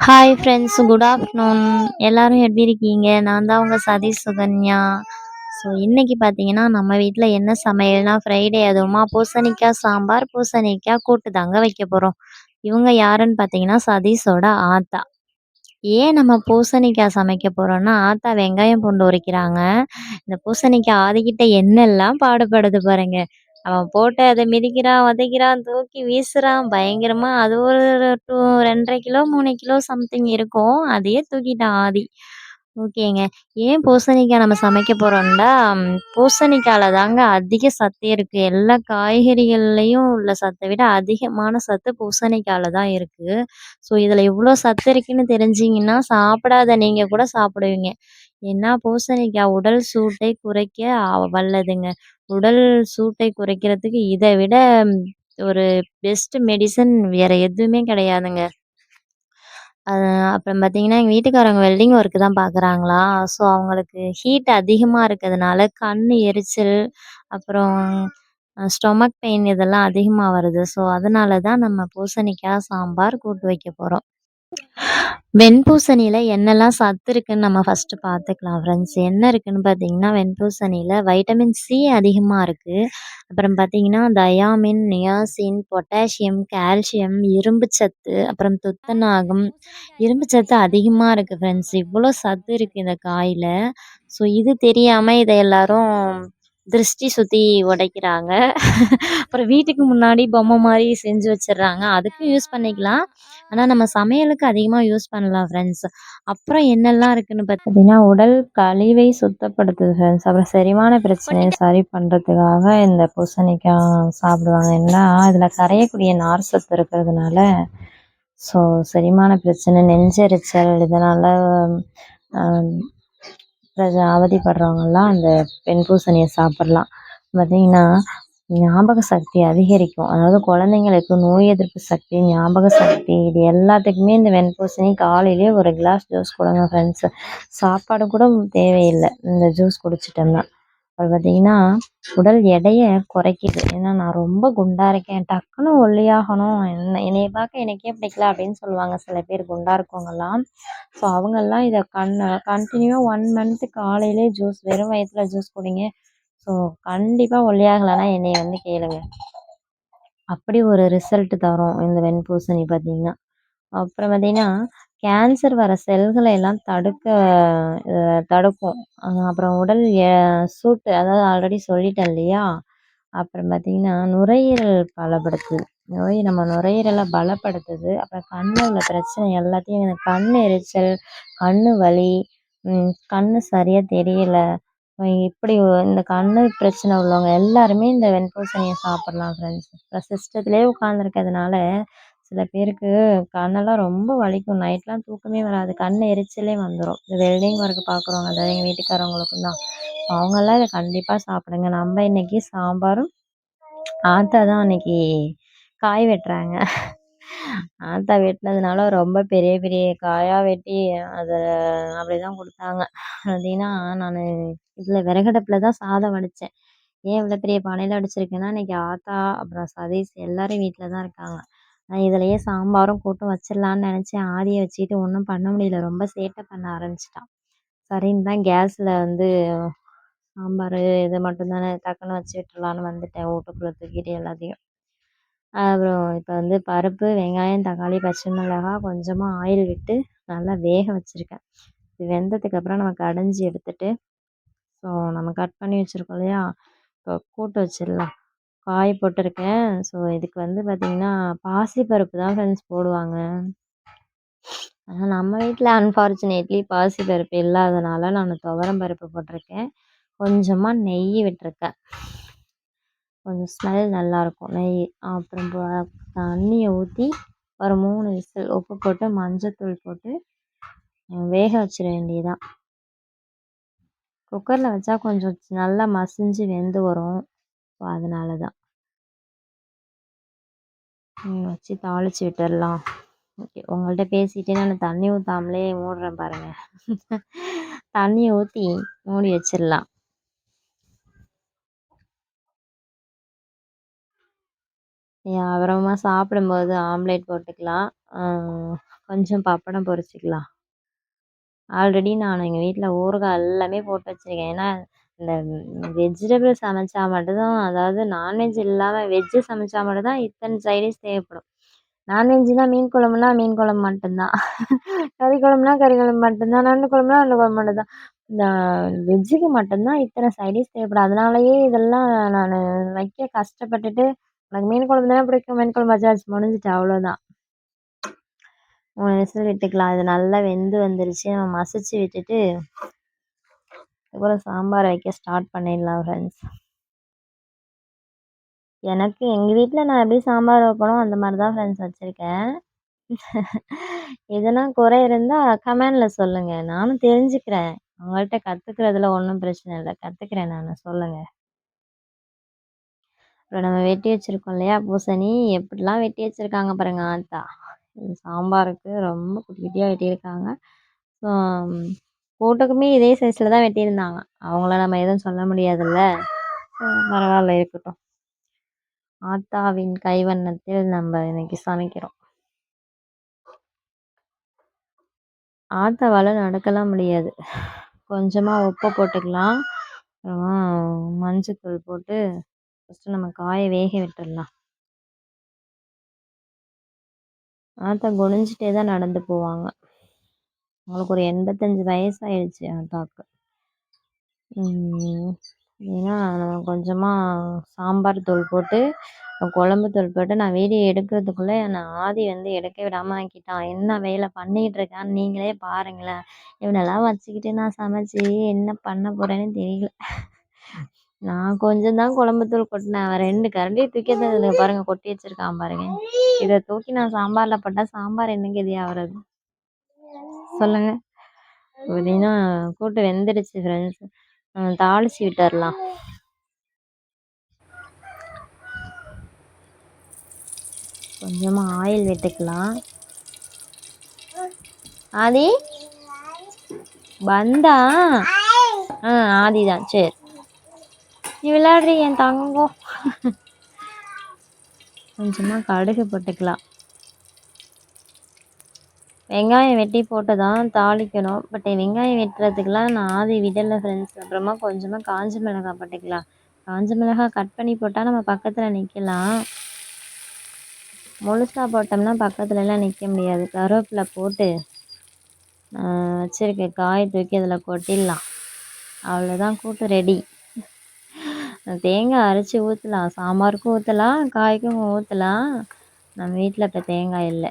Hi friends good afternoon எல்லாரும் எப்படி இருக்கீங்க? நான் தான் உங்கள் சதீஷ் சுகன்யா. ஸோ இன்னைக்கு பார்த்தீங்கன்னா நம்ம வீட்டில் என்ன சமையல்னா ஃப்ரைடே அதுவுமா பூசணிக்காய் சாம்பார் பூசணிக்காய் கூட்டு தாங்க வைக்க போகிறோம் இவங்க யாருன்னு பார்த்தீங்கன்னா சதீஷோட ஆத்தா. ஏன் நம்ம பூசணிக்காய் சமைக்க போகிறோன்னா ஆத்தா வெங்காயம் பூண்டு உரிக்கிறாங்க. இந்த பூசணிக்காய் ஆதிக்கிட்ட என்னெல்லாம் பாடுபடுது பாருங்க. அவன் போட்டு அதை மிதிக்கிறான் உதைக்கிறான் தூக்கி வீசுறான். பயங்கரமா அது ஒரு டூ ரெண்டரை கிலோ மூணு கிலோ சம்திங் இருக்கும். அதையே தூக்கிட்டான் ஆதி. ஓகேங்க. ஏன் பூசணிக்காய் நம்ம சமைக்க போறோம்னா பூசணிக்காயில தாங்க அதிக சத்து இருக்கு. எல்லா காய்கறிகள்லேயும் உள்ள சத்தை விட அதிகமான சத்து பூசணிக்காயில தான் இருக்கு. ஸோ இதில் இவ்வளோ சத்து இருக்குன்னு தெரிஞ்சிங்கன்னா சாப்பிடாத நீங்கள் கூட சாப்பிடுவீங்க. ஏன்னா பூசணிக்காய் உடல் சூட்டை குறைக்க அ- வல்லதுங்க. உடல் சூட்டை குறைக்கிறதுக்கு இதை விட ஒரு பெஸ்ட் மெடிசன் வேற எதுவுமே கிடையாதுங்க. அப்புறம் பார்த்தீங்கன்னா எங்கள் வீட்டுக்காரங்க வெல்டிங் ஒர்க்கு தான் பார்க்குறாங்களா ஸோ அவங்களுக்கு ஹீட் அதிகமாக இருக்கிறதுனால கண் எரிச்சல் அப்புறம் ஸ்டொமக் பெயின் இதெல்லாம் அதிகமாக வருது. ஸோ அதனால தான் நம்ம பூசணிக்காய் சாம்பார் கூட்டு வைக்க போகிறோம் வெண்பூசணியில் என்னெல்லாம் சத்து இருக்குன்னு நம்ம ஃபஸ்ட்டு பார்த்துக்கலாம் ஃப்ரெண்ட்ஸ் என்ன இருக்குதுன்னு பார்த்தீங்கன்னா வெண்பூசணியில் வைட்டமின் சி அதிகமாக இருக்குது அப்புறம் பார்த்தீங்கன்னா தயாமின் நியாசின் பொட்டாசியம் கால்சியம் இரும்பு சத்து அப்புறம் துத்தநாகம் இரும்பு சத்து அதிகமாக இருக்குது ஃப்ரெண்ட்ஸ் இவ்வளோ சத்து இருக்குது இந்த காயில். ஸோ இது தெரியாமல் இதை எல்லோரும் திருஷ்டி சுத்தி உடைக்கிறாங்க. அப்புறம் வீட்டுக்கு முன்னாடி பொம்மை மாதிரி செஞ்சு வச்சிடுறாங்க. அதுக்கும் யூஸ் பண்ணிக்கலாம். ஆனால் நம்ம சமையலுக்கு அதிகமாக யூஸ் பண்ணலாம் ஃப்ரெண்ட்ஸ் அப்புறம் என்னெல்லாம் இருக்குன்னு பார்த்தீங்கன்னா உடல் கழிவை சுத்தப்படுத்துது ஃப்ரெண்ட்ஸ் அப்புறம் செரிமான பிரச்சனையை சரி பண்ணுறதுக்காக இந்த பூசணிக்காய் சாப்பிடுவாங்க. ஏன்னா இதில் கரையக்கூடிய நார் சத்து இருக்கிறதுனால ஸோ செரிமான பிரச்சனை நெஞ்செரிச்சல் இதனால் பிரஜ அவதிப்படுறவங்கலாம் அந்த வெண் பூசணியை சாப்பிட்லாம். பார்த்தீங்கன்னா ஞாபக சக்தி அதிகரிக்கும். அதாவது குழந்தைங்களுக்கு நோய் எதிர்ப்பு சக்தி ஞாபக சக்தி இது எல்லாத்துக்குமே இந்த வெண்பூசணி காலையிலேயே ஒரு கிளாஸ் ஜூஸ் கொடுங்க ஃப்ரெண்ட்ஸ் சாப்பாடு கூட தேவையில்லை. இந்த ஜூஸ் குடிச்சிட்டோம்னா. அது பார்த்தீங்கன்னா உடல் எடையை குறைக்கிது. ஏன்னா நான் ரொம்ப குண்டாக இருக்கேன். டக்குன்னு ஒல்லியாகணும். என்ன என்னைய பார்க்க எனக்கே பிடிக்கல அப்படின்னு சொல்லுவாங்க. சில பேர் குண்டாக இருக்கவங்கெல்லாம் ஸோ அவங்கெல்லாம் இதை கண் கண்டினியூவாக ஒன் மந்த்து காலையிலே ஜூஸ் வெறும் வயிற்றுல ஜூஸ் குடிங்க. ஸோ கண்டிப்பாக ஒல்லியாகலைன்னா என்னைய வந்து கேளுங்க. அப்படி ஒரு ரிசல்ட் தரும் இந்த வெண்பூசணி பார்த்தீங்கன்னா அப்புறம் பார்த்தீங்கன்னா கேன்சர் வர செல்களை எல்லாம் தடுக்க தடுக்கும். அப்புறம் உடல் சூட்டு அதாவது ஆல்ரெடி சொல்லிட்டேன் இல்லையா? அப்புறம் பார்த்தீங்கன்னா நுரையீரல் பலப்படுத்துது. நோய் நம்ம நுரையீரலை பலப்படுத்துது. அப்புறம் கண்ணில் உள்ள பிரச்சனை எல்லாத்தையும் இந்த கண் எரிச்சல் கண் வலி கண் சரியாக தெரியலை. இப்படி இந்த கண் பிரச்சனை உள்ளவங்க எல்லாருமே இந்த வெண்பூசணியை சாப்பிட்லாம் ஃப்ரெண்ட்ஸ் இப்போ சிஸ்டத்துலேயே உட்காந்துருக்கிறதுனால சில பேருக்கு கண்ணெல்லாம் ரொம்ப வலிக்கும். நைட்லாம் தூக்கமே வராது. கண் எரிச்சலே வந்துடும் இந்த வெல்டிங் ஒர்க் பார்க்குறவங்க அதாவது எங்கள் வீட்டுக்காரவங்களுக்கும் தான். அவங்கெல்லாம் இதை கண்டிப்பாக சாப்பிடுங்க. நம்ம இன்னைக்கு சாம்பாரும் ஆத்தா தான் அன்னைக்கு காய் வெட்டுறாங்க. ஆத்தா வெட்டினதுனால ரொம்ப பெரிய பெரிய காயாக வெட்டி அதை அப்படிதான் கொடுத்தாங்க. பார்த்தீங்கன்னா நான் இதில் விறகடுப்பில் தான் சாதம் வடித்தேன் ஏன் இவ்வளோ பெரிய பானையில் அடிச்சிருக்கேன்னா இன்னைக்கு ஆத்தா அப்புறம் சதீஷ் எல்லாரும் வீட்டில் தான் இருக்காங்க. நான் இதுலேயே சாம்பாரும் கூட்டும் வச்சிடலான்னு நினச்சேன். ஆதியை வச்சுக்கிட்டு ஒன்றும் பண்ண முடியல. ரொம்ப சேட்டை பண்ண ஆரம்பிச்சிட்டான். சரின்னு தான் கேஸில் வந்து சாம்பார் இது மட்டும்தானே டக்குன்னு வச்சு விட்டுடலான்னு வந்துட்டேன். வீட்டுக்குள்ளே தூக்கிட்டு எல்லாத்தையும். அப்புறம் இப்போ வந்து பருப்பு வெங்காயம் தக்காளி பச்சை மிளகாய் கொஞ்சமாக ஆயில் விட்டு நல்லா வேக வச்சுருக்கேன். இது வெந்ததுக்கு அப்புறம் நம்ம கடைஞ்சி எடுத்துட்டு ஸோ நம்ம கட் பண்ணி வச்சுருக்கோம் இல்லையா? இப்போ கூட்டு வச்சிடலாம். காய போட்டிருக்கேன். ஸோ இதுக்கு வந்து பார்த்திங்கன்னா பாசிப்பருப்பு தான் ஃப்ரெண்ட்ஸ் போடுவாங்க. ஆனால் நம்ம வீட்டில் அன்ஃபார்ச்சுனேட்லி பாசிப்பருப்பு இல்லாதனால நான் துவரம் பருப்பு போட்டிருக்கேன். கொஞ்சமாக நெய் விட்டிருக்கேன். கொஞ்சம் ஸ்மெல் நல்லாயிருக்கும். நெய் அப்புறம் தண்ணியை ஊற்றி ஒரு மூணு விசில் உப்பு போட்டு மஞ்சத்தூள் போட்டு வேக வச்சிட வேண்டியதுதான். குக்கரில் வச்சா கொஞ்சம் நல்லா மசிஞ்சு வெந்து வரும். ஸோ அதனால தான் வச்சு தாளிச்சு விட்டுடலாம் ஓகே உங்கள்கிட்ட பேசிட்டே நான் தண்ணி ஊற்றாமலே மூடுறேன் பாருங்க. தண்ணியை ஊற்றி மூடி வச்சிடலாம் அப்புறமா சாப்பிடும்போது ஆம்லேட் போட்டுக்கலாம். கொஞ்சம் பப்படம் பொரிச்சிக்கலாம். ஆல்ரெடி நான் எங்கள் வீட்டில் ஊறுகாய் எல்லாமே போட்டு வச்சுருக்கேன். ஏன்னா இந்த வெஜிடபிள் சமைச்சா மட்டும்தான் அதாவது நான்வெஜ் இல்லாமல் வெஜ்ஜு சமைச்சா மட்டும்தான் இத்தனை சைடிஷ் தேவைப்படும். நான்வெஜ்ஜுனா மீன் குழம்புனா மீன் குழம்பு மட்டும்தான். கறி குழம்புனா கறி குழம்பு மட்டும்தான். நண்டு குழம்புனா நண்டு குழம்பு மட்டும்தான். இந்த வெஜ்ஜுக்கு மட்டும்தான் இத்தனை சைடிஷ் தேவைப்படும். அதனாலயே இதெல்லாம் நான் வைக்க கஷ்டப்பட்டுட்டு எனக்கு மீன் குழம்பு தானே பிடிக்கும்? மீன் குழம்பு வச்சாச்சு முடிஞ்சிட்டு அவ்வளோதான் மூணு விட்டுக்கலாம். அது நல்லா வெந்து வந்துருச்சு. நம்ம மசிச்சு விட்டுட்டு அதுக்கப்புறம் சாம்பார் வைக்க ஸ்டார்ட் பண்ணிடலாம் ஃப்ரெண்ட்ஸ் எனக்கு எங்கள் வீட்டில் நான் எப்படி சாம்பார் வைப்பனோ அந்த மாதிரி தான் ஃப்ரெண்ட்ஸ் வச்சுருக்கேன். எதனா குறை இருந்தால் கமெண்டில் சொல்லுங்கள் நானும் தெரிஞ்சுக்கிறேன். உங்கள்கிட்ட கற்றுக்கிறதுல ஒன்றும் பிரச்சனை இல்லை. கற்றுக்கிறேன் நான். சொல்லுங்கள் அப்புறம் நம்ம வெட்டி வச்சுருக்கோம் இல்லையா பூசணி? எப்படிலாம் வெட்டி வச்சுருக்காங்க பாருங்க ஆத்தா. சாம்பாருக்கு ரொம்ப குட்டி குட்டியாக வெட்டியிருக்காங்க. ஸோ கூட்டுக்குமே இதே சைஸில் தான் வெட்டியிருந்தாங்க. அவங்கள நம்ம எதுவும் சொல்ல முடியாதுல்ல? பரவாயில்ல இருக்கட்டும். ஆத்தாவின் கைவண்ணத்தில் நம்ம இன்னைக்கு சமைக்கிறோம். ஆத்தாவால் நடக்கலாம் முடியாது. கொஞ்சமாக உப்பு போட்டுக்கலாம். அப்புறமா மஞ்சத்தூள் போட்டு ஃபஸ்ட்டு நம்ம காய வேக விட்டுடலாம். ஆத்தா குனிஞ்சிட்டே தான் நடந்து போவாங்க. அவங்களுக்கு ஒரு எண்பத்தஞ்சு வயசாயிடுச்சு ஆத்தாவுக்கு ஏன்னா கொஞ்சமாக சாம்பார் தூள் போட்டு குழம்பு தூள் போட்டு நான் வீடியோ எடுக்கிறதுக்குள்ளே என்னை ஆதி வந்து எடுக்க விடாமல் ஆக்கிட்டான். என்ன வேலை பண்ணிக்கிட்டு இருக்கான்னு நீங்களே பாருங்களேன். இவனெல்லாம் வச்சுக்கிட்டு நான் சமைச்சி என்ன பண்ண போகிறேன்னு தெரியல. நான் கொஞ்சம் தான் குழம்பு தூள் கொட்டினேன். அவன் ரெண்டு கரண்டி தூக்கி அந்த பாருங்கள் கொட்டி வச்சிருக்கான் பாருங்க. இதை தூக்கி நான் சாம்பாரில் போட்டால் சாம்பார் என்னங்க கதி ஆகிறது சொல்லுங்க. பார்த்தீங்கன்னா கூட்டு வெந்துடுச்சு ஃப்ரெண்ட்ஸ் தாளிச்சு விட்டுறலாம். கொஞ்சமாக ஆயில் விட்டுக்கலாம். ஆதி? வந்தா? ஆ ஆதி தான். சரி. நீ விளையாடுறீ என் தங்கம் கொஞ்சமாக கடுகு போட்டுக்கலாம். வெங்காயம் வெட்டி போட்டு தான் தாளிக்கணும். பட் வெங்காயம் வெட்டுறதுக்கெலாம் நான் ஆதி விடலை ஃப்ரெண்ட்ஸ் அப்புறமா கொஞ்சமாக காஞ்ச மிளகாய் போட்டுக்கலாம். காஞ்ச மிளகாய் கட் பண்ணி போட்டால் நம்ம பக்கத்தில் நிற்கலாம் முழுசாக போட்டோம்னா பக்கத்துலலாம் நிற்க முடியாது. கருவேப்பிலை போட்டு வச்சுருக்க காய் தூக்கி அதில் கொட்டிடலாம். அவ்வளோதான் கூட்டு ரெடி தேங்காய் அரைச்சி ஊற்றலாம் சாம்பாருக்கும் ஊற்றலாம் காய்க்கும் ஊற்றலாம் நம்ம வீட்டில் இப்போ தேங்காய் இல்லை.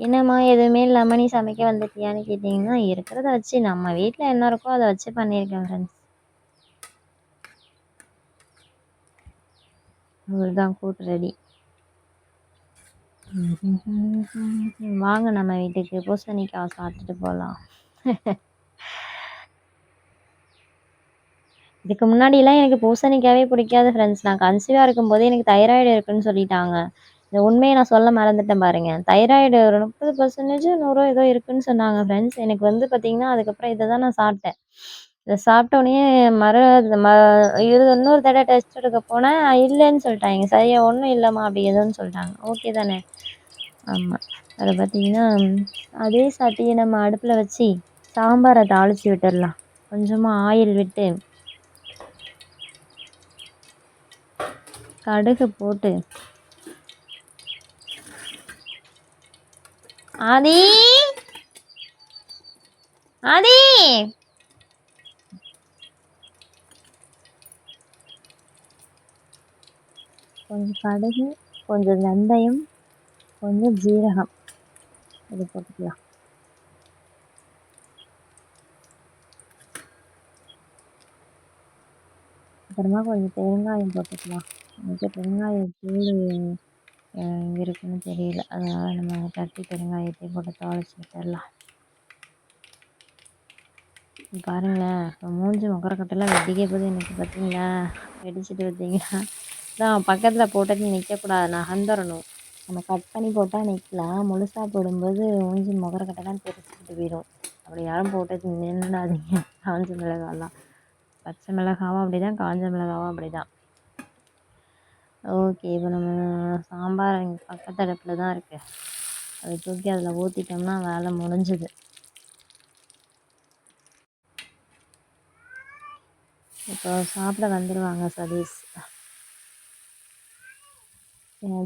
என்னம்மா எதுவுமே இல்லாமல் நீ சமைக்க வந்துட்டியான்னு கேட்டிங்கன்னா இருக்கிறத வச்சு நம்ம வீட்டில் என்ன இருக்கோ அதை வச்சு பண்ணியிருக்கேன் ஃப்ரெண்ட்ஸ் அவ்வளோதான் கூட்டு ரெடி வாங்க நம்ம வீட்டுக்கு பூசணிக்காய் சாப்பிட்டுட்டு போகலாம் இதுக்கு முன்னாடிலாம் எனக்கு பூசணிக்காவே பிடிக்காது ஃப்ரெண்ட்ஸ் நான் கன்சீவாக இருக்கும்போதே எனக்கு தைராய்டு இருக்குன்னு சொல்லிட்டாங்க. இந்த உண்மையை நான் சொல்ல மறந்துட்டேன் பாருங்க. தைராய்டு ஒரு முப்பது பர்சன்டேஜ் நூறோ ஏதோ இருக்குன்னு சொன்னாங்க ஃப்ரெண்ட்ஸ் எனக்கு வந்து பார்த்தீங்கன்னா அதுக்கப்புறம் இதை தான் நான் சாப்பிட்டேன். இதை சாப்பிட்டோடனே மறு ம இது இன்னொரு தடவை டெஸ்ட் எடுக்க போனேன். இல்லைன்னு சொல்லிட்டாங்க. சரியா ஒன்றும் இல்லைம்மா அப்படி எதுவும் சொல்லிட்டாங்க. ஓகே தானே? ஆமாம் அதை பார்த்தீங்கன்னா அதே சட்டியை நம்ம அடுப்பில் வச்சு சாம்பாரை தாளித்து விட்டுடலாம். கொஞ்சமாக ஆயில் விட்டு கடுகு போட்டு ஆதி? ஆதி? கொஞ்சம் கடுகு கொஞ்சம் வெந்தயம் கொஞ்சம் ஜீரகம். இது போட்டுக்கலாம். அப்புறமா கொஞ்சம் பெருங்காயம் போட்டுக்கலாம். கொஞ்சம் பெருங்காயம் தூள் இருக்குன்னு தெரியல. அதனால் நம்ம தட்டி பெருங்காயத்தையும் போட்டு தாளிச்சு விட்டுடலாம் பாருங்களேன் இப்போ மூஞ்சி முகரக்கட்டெல்லாம் வெடிக்க போது எனக்கு பார்த்தீங்களா வெடிச்சிட்டு பார்த்தீங்களா அதான் பக்கத்தில் போட்டது நிற்கக்கூடாது நகர்ந்துடணும் நம்ம கட் பண்ணி போட்டால் நிற்கலாம் முழுசாக போடும்போது மூஞ்சி முகரக்கட்டைலாம் தெரிச்சுக்கிட்டு போயிடும் அப்படி யாரும் போட்டது நின்றாதீங்க. காஞ்ச மிளகாலாம் பச்சை மிளகாவும் அப்படி தான் காஞ்ச மிளகாவும் அப்படி தான் ஓகே இப்போ நம்ம சாம்பார் இங்கே பக்கத்து அடுப்பில் தான் இருக்குது அதை தூக்கி அதில் ஊற்றிட்டோம்னா வேலை முடிஞ்சுது. இப்போ சாப்பிட வந்துடுவாங்க சதீஷ்.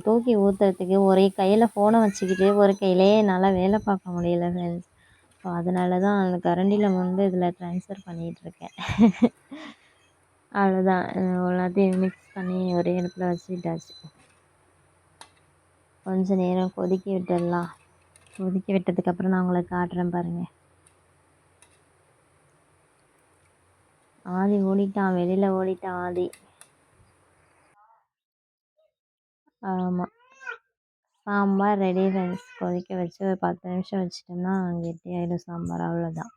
தூக்கி ஊற்றுறதுக்கு ஒரே கையில் ஃபோனை வச்சுக்கிட்டு ஒரு கையிலே என்னால் வேலை பார்க்க முடியல ஃப்ரெண்ட்ஸ் ஸோ அதனால தான் அந்த கரண்டியில் வந்து இதில் ட்ரான்ஸ்ஃபர் பண்ணிகிட்ருக்கேன் அவ்வளோதான் எல்லாத்தையும் மிக்ஸ் பண்ணி ஒரே இடத்துல வச்சுக்கிட்டாச்சு. கொஞ்ச நேரம் கொதிக்க விட்டுடலாம். கொதிக்க விட்டதுக்கப்புறம் நான் உங்களை காட்டுறேன் பாருங்கள் ஆதி ஓடிட்டான் வெளியில் ஓடிட்டான் ஆதி. ஆமாம் சாம்பார் ரெடி ஃப்ரெண்ட்ஸ் கொதிக்க வச்சு ஒரு பத்து நிமிஷம் வச்சிட்டோம்னா கெட்டியாயிடும் சாம்பார் அவ்வளோதான்